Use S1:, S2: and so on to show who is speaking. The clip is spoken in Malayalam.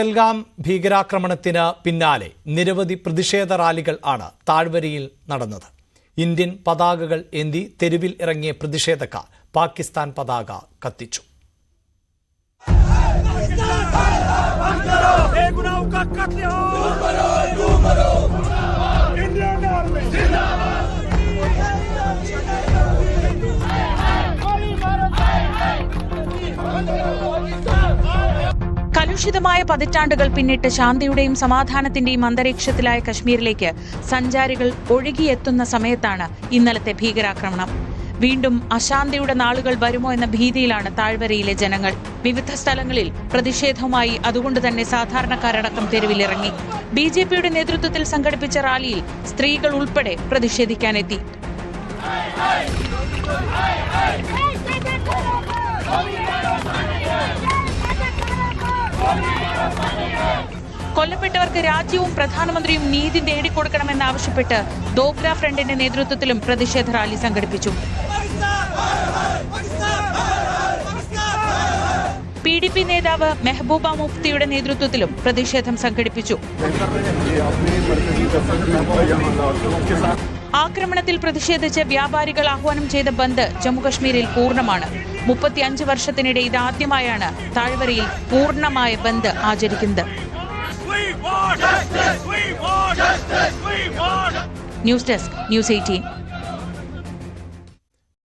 S1: പഹൽഗാം ഭീകരാക്രമണത്തിന് പിന്നാലെ നിരവധി പ്രതിഷേധ റാലികൾ ആണ് താഴ്വരയിൽ നടന്നത് ഇന്ത്യൻ പതാകകൾ ഏന്തി തെരുവിൽ ഇറങ്ങിയ പ്രതിഷേധക്കാർ പാകിസ്ഥാൻ പതാക കത്തിച്ചു
S2: കലുഷിതമായ പതിറ്റാണ്ടുകൾ പിന്നിട്ട് ശാന്തിയുടെയും സമാധാനത്തിന്റെയും അന്തരീക്ഷത്തിലായ കശ്മീരിലേക്ക് സഞ്ചാരികൾ ഒഴുകിയെത്തുന്ന സമയത്താണ് ഇന്നലത്തെ ഭീകരാക്രമണം വീണ്ടും അശാന്തിയുടെ നാളുകൾ വരുമോ എന്ന ഭീതിയിലാണ് താഴ്വരയിലെ ജനങ്ങൾ വിവിധ സ്ഥലങ്ങളിൽ പ്രതിഷേധവുമായി അതുകൊണ്ട് തന്നെ സാധാരണക്കാരടക്കം തെരുവിലിറങ്ങി ബി ജെ പിയുടെ നേതൃത്വത്തിൽ സംഘടിപ്പിച്ച റാലിയിൽ സ്ത്രീകൾ ഉൾപ്പെടെ പ്രതിഷേധിക്കാനെത്തി കൊല്ലപ്പെട്ടവർക്ക് രാജ്യവും പ്രധാനമന്ത്രിയും നീതി നേടിക്കൊടുക്കണമെന്ന് ആവശ്യപ്പെട്ട് ദോഗ്ര ഫ്രണ്ടിന്റെ നേതൃത്വത്തിലും പ്രതിഷേധ റാലി സംഘടിപ്പിച്ചു. പി ഡി പി നേതാവ് മെഹബൂബ മുഫ്തിയുടെ നേതൃത്വത്തിലും പ്രതിഷേധം സംഘടിപ്പിച്ചു. ആക്രമണത്തിൽ പ്രതിഷേധിച്ച് വ്യാപാരികൾ ആഹ്വാനം ചെയ്ത ബന്ദ് ജമ്മുകശ്മീരിൽ പൂർണമാണ്. മുപ്പത്തിയഞ്ച് വർഷത്തിനിടെ ഇതാദ്യമായാണ് താഴ്വരയിൽ പൂർണമായ ബന്ദ് ആചരിക്കുന്നത്. News desk news eighteen.